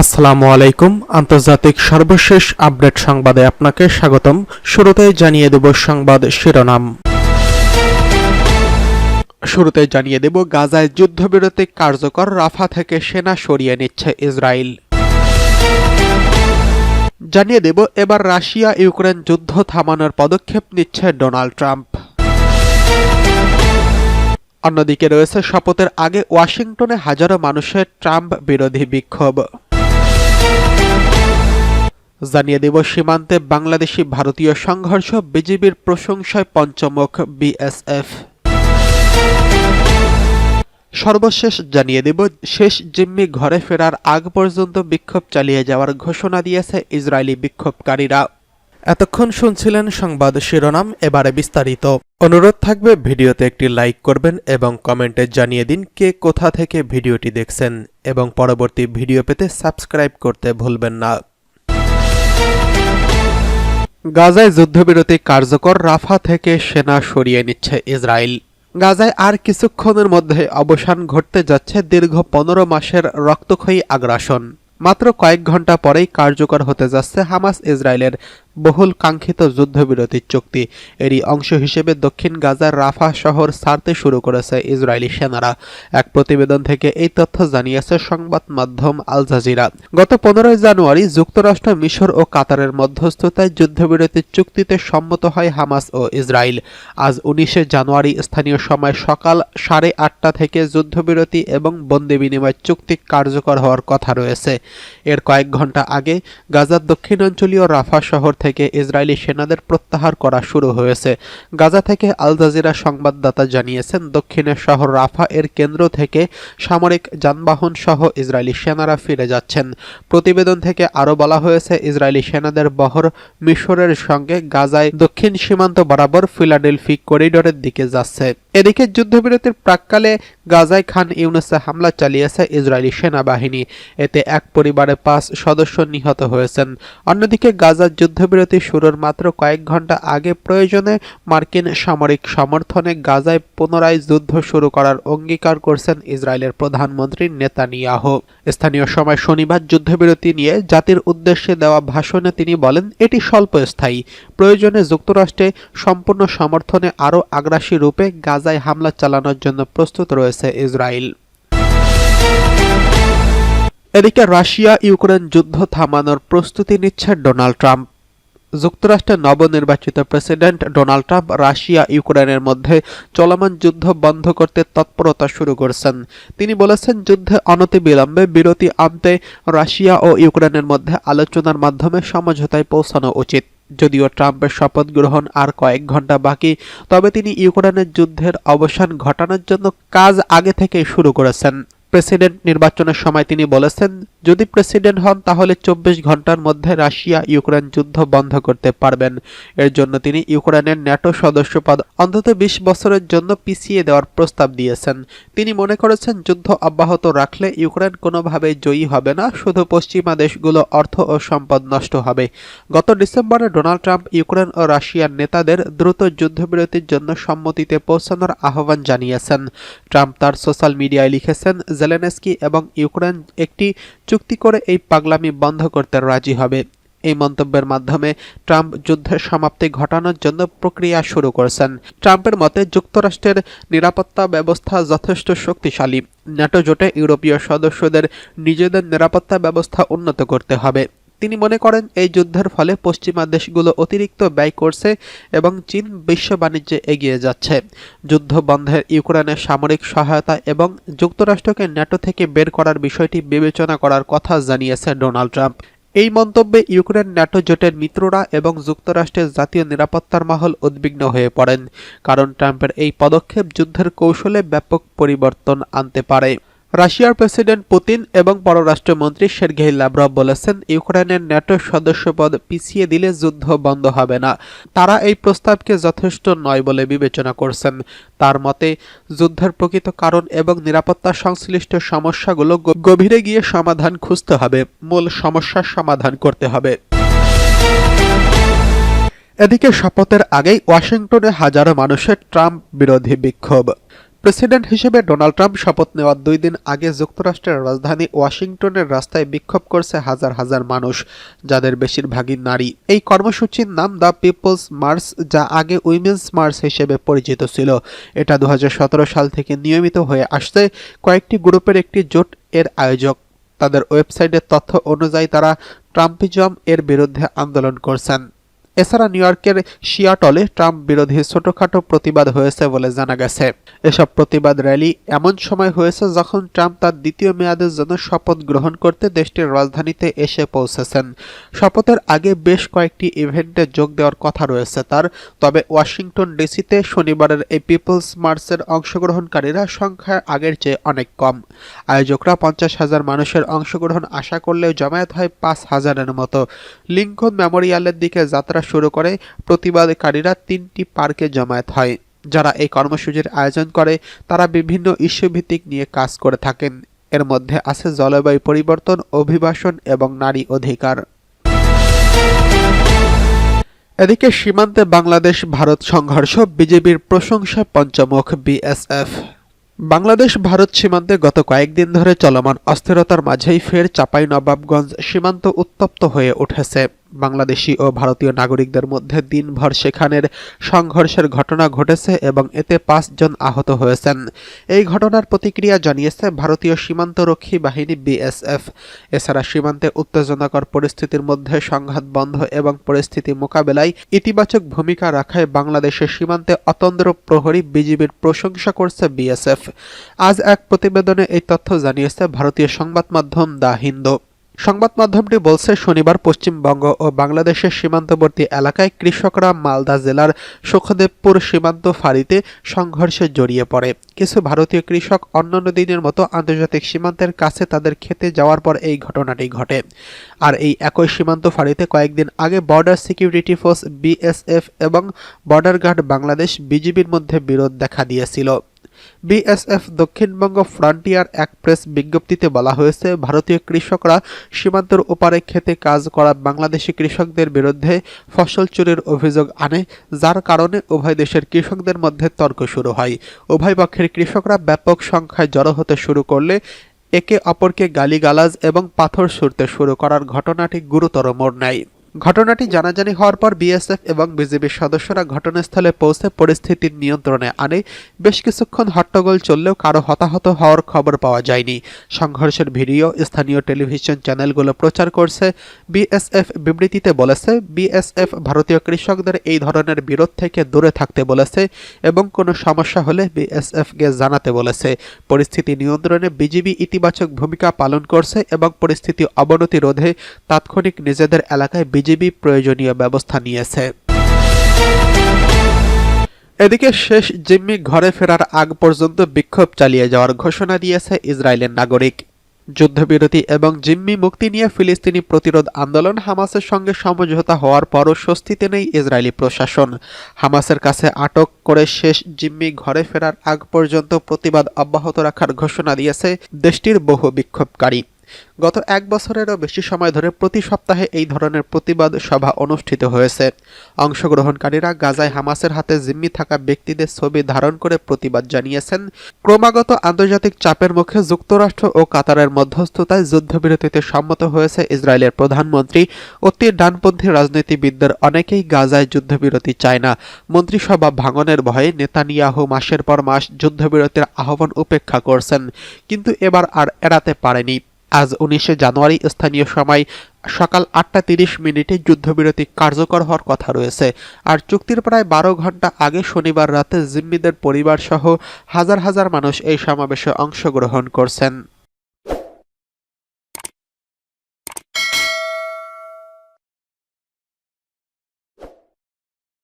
আসসালামু আলাইকুম। আন্তর্জাতিক সর্বশেষ আপডেট সংবাদে আপনাকে স্বাগতম। শুরুতেই জানিয়ে দেব সংবাদ শিরোনাম। শুরুতে জানিয়ে দেব, গাজায় যুদ্ধবিরতি কার্যকর, রাফা থেকে সেনা সরিয়ে নিচ্ছে ইসরায়েল। জানিয়ে দেব, এবার রাশিয়া ইউক্রেন যুদ্ধ থামানোর পদক্ষেপ নিচ্ছে ডোনাল্ড ট্রাম্প। অন্যদিকে রয়েছে শপথের আগে ওয়াশিংটনে হাজারো মানুষের ট্রাম্প বিরোধী বিক্ষোভ। জানিয়ে দেব, সীমান্তে বাংলাদেশি ভারতীয় সংঘর্ষ, বিজিবির প্রশংসায় পঞ্চমুখ বিএসএফ। সর্বশেষ জানিয়ে দেব, শেষ জিম্মি ঘরে ফেরার আগ পর্যন্ত বিক্ষোভ চালিয়ে যাওয়ার ঘোষণা দিয়েছে ইসরায়েলি বিক্ষোভকারীরা। এতক্ষণ শুনছিলেন সংবাদ শিরোনাম, এবারে বিস্তারিত। অনুরোধ থাকবে ভিডিওতে একটি লাইক করবেন এবং কমেন্টে জানিয়ে দিন কে কোথা থেকে ভিডিওটি দেখছেন এবং পরবর্তী ভিডিও পেতে সাবস্ক্রাইব করতে ভুলবেন না। গাজায় যুদ্ধবিরতি কার্যকর, রাফা থেকে সেনা সরিয়ে নিচ্ছে ইসরায়েল। গাজায় আর কিছুক্ষণের মধ্যে অবসান ঘটতে যাচ্ছে দীর্ঘ পনেরো মাসের রক্তক্ষয়ী আগ্রাসন। মাত্র কয়েক ঘণ্টা পরেই কার্যকর হতে যাচ্ছে হামাস ইসরায়েলের বহুল কাঙ্ক্ষিত যুদ্ধবিরতির চুক্তি। এরই অংশ হিসেবে দক্ষিণ গাজার রাফা শহর ছাড়তে শুরু করেছে ইসরায়েলি সেনারা। এক প্রতিবেদন থেকে এই তথ্য জানিয়েছে সংবাদ মাধ্যম আল জাজিরা। গত পনেরোই জানুয়ারি যুক্তরাষ্ট্র, মিশর ও কাতারের মধ্যস্থতায় যুদ্ধবিরতির চুক্তিতে সম্মত হয় হামাস ও ইসরায়েল। আজ উনিশে জানুয়ারি স্থানীয় সময় সকাল সাড়ে আটটা থেকে যুদ্ধবিরতি এবং বন্দি বিনিময় চুক্তি কার্যকর হওয়ার কথা রয়েছে। এর কয়েক ঘণ্টা আগে গাজার দক্ষিণাঞ্চলীয় রাফা শহর থেকে ইসরায়েলি সেনাদের প্রত্যাহার করা শুরু হয়েছে। গাজা থেকে আল জাজিরা সংবাদদাতা জানিয়েছেন দক্ষিণের শহর রাফা এর কেন্দ্র থেকে সামরিক যানবাহন সহ ইসরায়েলি সেনারা ফিরে যাচ্ছেন। প্রতিবেদন থেকে আরও বলা হয়েছে, ইসরায়েলি সেনাদের বহর মিশরের সঙ্গে গাজায় দক্ষিণ সীমান্ত বরাবর ফিলাডেলফি করিডোরের দিকে যাচ্ছে। এদিকে যুদ্ধবিরতির প্রাককালে গাজায় খান ইউনুসে হামলা চালিয়েছে ইসরায়েলি সেনাবাহিনী। এতে এক পরিবারে পাঁচ সদস্য নিহত হয়েছেন। অন্যদিকে গাজার যুদ্ধবিরতি শুরুর মাত্র কয়েক ঘণ্টা আগে প্রয়োজনে মার্কিন সামরিক সমর্থনে গাজায় পুনরায় যুদ্ধ শুরু করার অঙ্গীকার করছেন ইসরায়েলের প্রধানমন্ত্রী নেতানিয়াহ। স্থানীয় সময় শনিবার যুদ্ধবিরতি নিয়ে জাতির উদ্দেশ্যে দেওয়া ভাষণে তিনি বলেন, এটি স্বল্পস্থায়ী। প্রয়োজনে যুক্তরাষ্ট্রে সম্পূর্ণ সমর্থনে আরও আগ্রাসী রূপে গাজায় হামলা চালানোর জন্য প্রস্তুত রয়েছে ইসরায়েল। এদিকে রাশিয়া, ইউক্রেন যুদ্ধ থামানোর প্রস্তুতি নিচ্ছে ডোনাল্ড ট্রাম্প। যুক্তরাষ্ট্রের নবনির্বাচিত প্রেসিডেন্ট ডোনাল্ড ট্রাম্প রাশিয়া, ইউক্রেনের মধ্যে চলমান যুদ্ধ বন্ধ করতে তৎপরতা শুরু করেছেন। তিনি বলেছেন, যুদ্ধে অনতিবিলম্বে বিরতি আনতে রাশিয়া ও ইউক্রেনের মধ্যে আলোচনার মাধ্যমে সমঝোতায় পৌঁছানো উচিত। যদিও ট্রাম্পের শপথ গ্রহণ আর কয়েক ঘণ্টা বাকি, তবে তিনি ইউক্রেনের যুদ্ধের অবসান ঘটানোর জন্য কাজ আগে থেকেই শুরু করেছেন। প্রেসিডেন্ট নির্বাচনের সময় তিনি বলেছেন, যদি প্রেসিডেন্ট হন, তাহলে চব্বিশ ঘণ্টার মধ্যে রাশিয়া ইউক্রেন যুদ্ধ বন্ধ করতে পারবেন। এর জন্য তিনি ইউক্রেনের ন্যাটো সদস্যপদ অন্তত বিশ বছরের জন্য পিছিয়ে দেওয়ার প্রস্তাব দিয়েছেন। তিনি মনে করেছেন, যুদ্ধ অব্যাহত রাখলে ইউক্রেন কোনোভাবেই জয়ী হবে না, শুধু পশ্চিমা দেশগুলো অর্থ ও সম্পদ নষ্ট হবে। গত ডিসেম্বরে ডোনাল্ড ট্রাম্প ইউক্রেন ও রাশিয়ার নেতাদের দ্রুত যুদ্ধবিরতির জন্য সম্মতিতে পৌঁছানোর আহ্বান জানিয়েছেন। ট্রাম্প তার সোশ্যাল মিডিয়ায় লিখেছেন জেলেনস্কি এবং ইউক্রেন একটি চুক্তি করে এই পাগলামি বন্ধ করতে রাজি হবে। এই মন্তব্যের মাধ্যমে ট্রাম্প যুদ্ধের সমাপ্তি ঘটানোর জন্য প্রক্রিয়া শুরু করেছেন। ট্রাম্পের মতে, যুক্তরাষ্ট্রের নিরাপত্তা ব্যবস্থা যথেষ্ট শক্তিশালী। ন্যাটো জোটে ইউরোপীয় সদস্যদের নিজেদের নিরাপত্তা ব্যবস্থা উন্নত করতে হবে। তিনি মনে করেন, এই যুদ্ধের ফলে পশ্চিমা দেশগুলো অতিরিক্ত ব্যয় করছে এবং চীন বিশ্ব বাণিজ্যে এগিয়ে যাচ্ছে। যুদ্ধ বন্ধের ইউক্রেনের সামরিক সহায়তা এবং যুক্তরাষ্ট্রকে ন্যাটো থেকে বের করার বিষয়টি বিবেচনা করার কথা জানিয়েছে ডোনাল্ড ট্রাম্প। এই মন্তব্যে ইউক্রেন ন্যাটো জোটের মিত্ররা এবং যুক্তরাষ্ট্রের জাতীয় নিরাপত্তার মহল উদ্বিগ্ন হয়ে পড়েন, কারণ ট্রাম্পের এই পদক্ষেপ যুদ্ধের কৌশলে ব্যাপক পরিবর্তন আনতে পারে। রাশিয়ার প্রেসিডেন্ট পুতিন এবং পররাষ্ট্রমন্ত্রী সের্গেই লাভরভ বলেছেন, ইউক্রেনের ন্যাটো সদস্যপদ পিছিয়ে দিলে যুদ্ধ বন্ধ হবে না। তারা এই প্রস্তাবকে যথেষ্ট নয় বলে বিবেচনা করছেন। তার মতে, যুদ্ধের প্রকৃত কারণ এবং নিরাপত্তা সংশ্লিষ্ট সমস্যাগুলো গভীরে গিয়ে সমাধান খুঁজতে হবে। মূল সমস্যার সমাধান করতে হবে। এদিকে শপথের আগেই ওয়াশিংটনে হাজারো মানুষের ট্রাম্প বিরোধী বিক্ষোভ। প্রেসিডেন্ট হিসেবে ডোনাল্ড ট্রাম্প শপথ নেওয়ার দুই দিন আগে যুক্তরাষ্ট্রের রাজধানী ওয়াশিংটনের রাস্তায় বিক্ষোভ করছে হাজার হাজার মানুষ, যাদের বেশিরভাগই নারী। এই কর্মসূচির নাম দ্য পিপলস মার্চ, যা আগে উইমেন্স মার্চ হিসেবে পরিচিত ছিল। এটা দু হাজার সতেরো সাল থেকে নিয়মিত হয়ে আসছে কয়েকটি গ্রুপের একটি জোট এর আয়োজক। তাদের ওয়েবসাইটের তথ্য অনুযায়ী তারা ট্রাম্পিজম এর বিরুদ্ধে আন্দোলন করছেন। এছাড়া নিউ ইয়র্কের শিয়াটলে ট্রাম্প বিরোধী ছোটখাটো প্রতিবাদ হয়েছে বলে জানা গেছে। এসব প্রতিবাদ র্যালি এমন সময় হয়েছে যখন ট্রাম্প তার দ্বিতীয় মেয়াদের জন্য শপথ গ্রহণ করতে দেশটির রাজধানীতে এসে পৌঁছেছেন। শপথের আগে বেশ কয়েকটি ইভেন্টে যোগ দেওয়ার কথা রয়েছে তার, তবে ওয়াশিংটন ডিসিতে শনিবারের এই পিপলস মার্চের অংশগ্রহণকারীরা সংখ্যা আগের চেয়ে অনেক কম। আয়োজকরা পঞ্চাশ হাজার মানুষের অংশগ্রহণ আশা করলেও জমায়েত হয় পাঁচ হাজারের মতো। লিঙ্কন মেমোরিয়ালের দিকে যাত্রা শুরু করে, প্রতিবাদকারীরা তিনটি পার্কে জমায়েত হয়। যারা এই কর্মসূচির আয়োজন করে, তারা বিভিন্ন ইস্যুভিত্তিক নিয়ে কাজ করে থাকেন। এর মধ্যে আছে জলবায়ু পরিবর্তন, অভিবাসন এবং নারী অধিকার। এদিকে সীমান্তে বাংলাদেশ ভারত সংঘর্ষ, বিজেপির প্রশংসা পঞ্চমুখ, বিএসএফ। বাংলাদেশ ভারত সীমান্তে গত কয়েকদিন ধরে চলমান অস্থিরতার মাঝেই ফের চাপাই নবাবগঞ্জ সীমান্ত উত্তপ্ত হয়ে উঠেছে। বাংলাদেশি ও ভারতীয় নাগরিকদের মধ্যে দিনভর সেখানের সংঘর্ষের ঘটনা ঘটেছে এবং এতে পাঁচজন আহত হয়েছেন। এই ঘটনার প্রতিক্রিয়া জানিয়েছে ভারতীয় সীমান্তরক্ষী বাহিনী বিএসএফ। এছাড়া সীমান্তে উত্তেজনাকর পরিস্থিতির মধ্যে সংঘাত বন্ধ এবং পরিস্থিতি মোকাবেলায় ইতিবাচক ভূমিকা রাখায় বাংলাদেশের সীমান্তে অতন্দ্র প্রহরী বিজিবির প্রশংসা করছে বিএসএফ। আজ এক প্রতিবেদনে এই তথ্য জানিয়েছে ভারতীয় সংবাদ মাধ্যম দ্য হিন্দু। সংবাদ মাধ্যমটি বলছে, শনিবার পশ্চিমবঙ্গ ও বাংলাদেশের সীমান্তবর্তী এলাকায় কৃষকরা মালদা জেলার সুখদেবপুর সীমান্ত ফাঁড়িতে সংঘর্ষে জড়িয়ে পড়ে। কিছু ভারতীয় কৃষক অন্যান্য দিনের মতো আন্তর্জাতিক সীমান্তের কাছে তাদের খেতে যাওয়ার পর এই ঘটনাটি ঘটে। আর এই একই সীমান্ত ফাঁড়িতে কয়েকদিন আগে বর্ডার সিকিউরিটি ফোর্স বিএসএফ এবং বর্ডার গার্ড বাংলাদেশ বিজিবির মধ্যে বিরোধ দেখা দিয়েছিল। বিএসএফ দক্ষিণবঙ্গ ফ্রন্টিয়ার এক প্রেস বিজ্ঞপ্তিতে বলা হয়েছে, ভারতীয় কৃষকরা সীমান্তের ওপারে খেতে কাজ করা বাংলাদেশি কৃষকদের বিরুদ্ধে ফসল চুরির অভিযোগ আনে, যার কারণে উভয় দেশের কৃষকদের মধ্যে তর্ক শুরু হয়। উভয় পক্ষের কৃষকরা ব্যাপক সংখ্যায় জড়ো হতে শুরু করলে একে অপরকে গালিগালাজ এবং পাথর ছুড়তে শুরু করার ঘটনাটি গুরুতর মোড় নেয়। ঘটনাটি জানাজানি হওয়ার পর বিএসএফ এবং বিজেপির সদস্যরা ঘটনাস্থলে পৌঁছে পরিস্থিতির নিয়ন্ত্রণে আনে। বেশ কিছুক্ষণ হট্টগোল চললেও কারও হতাহত হওয়ার খবর পাওয়া যায়নি। সংঘর্ষের ভিডিও স্থানীয় টেলিভিশন চ্যানেলগুলো প্রচার করছে। বিএসএফ বিবৃতিতে বলেছে, বিএসএফ ভারতীয় কৃষকদের এই ধরনের বিরোধ থেকে দূরে থাকতে বলেছে এবং কোনো সমস্যা হলে বিএসএফকে জানাতে বলেছে। পরিস্থিতি নিয়ন্ত্রণে বিজিবি ইতিবাচক ভূমিকা পালন করছে এবং পরিস্থিতি অবনতি রোধে তাৎক্ষণিক নিজেদের এলাকায় বিজিবি প্রয়োজনীয় ব্যবস্থা নিয়েছে। এদিকে শেষ জিম্মি ঘরে ফেরার আগ পর্যন্ত বিক্ষোভ চালিয়ে যাওয়ার ঘোষণা দিয়েছে ইসরায়েলের নাগরিক। যুদ্ধবিরতি এবং জিম্মি মুক্তি নিয়ে ফিলিস্তিনি প্রতিরোধ আন্দোলন হামাসের সঙ্গে সমঝোতা হওয়ার পরও স্বস্তিতে নেই ইসরায়েলি প্রশাসন। হামাসের কাছে আটক করে শেষ জিম্মি ঘরে ফেরার আগ পর্যন্ত প্রতিবাদ অব্যাহত রাখার ঘোষণা দিয়েছে দেশটির বহু বিক্ষোভকারী। গত এক বছরেরও বেশি সময় ধরে প্রতি সপ্তাহে এই ধরনের প্রতিবাদ সভা অনুষ্ঠিত হয়েছে। অংশগ্রহণকারীরা গাজায় হামাসের হাতে জিম্মি থাকা ব্যক্তিদের ছবি ধারণ করে প্রতিবাদ জানিয়েছেন। ক্রমাগত আন্তর্জাতিক চাপের মুখে যুক্তরাষ্ট্র ও কাতারের মধ্যস্থতায় যুদ্ধবিরতিতে সম্মত হয়েছে ইসরায়েলের প্রধানমন্ত্রী। অতি ডানপন্থী রাজনীতিবিদদের অনেকেই গাজায় যুদ্ধবিরতি চায় না। মন্ত্রিসভা ভাঙনের ভয়ে নেতানিয়াহু মাসের পর মাস যুদ্ধবিরতির আহ্বান উপেক্ষা করছেন, কিন্তু এবার আর এড়াতে পারেনি। আজ উনিশে জানুয়ারি স্থানীয় সময় সকাল আটটা তিরিশ মিনিটে যুদ্ধবিরতি কার্যকর হওয়ার কথা রয়েছে। আর চুক্তির প্রায় বারো ঘণ্টা আগে শনিবার রাতে জিম্মিদের পরিবার সহ হাজার হাজার মানুষ এই সমাবেশে অংশগ্রহণ করছেন।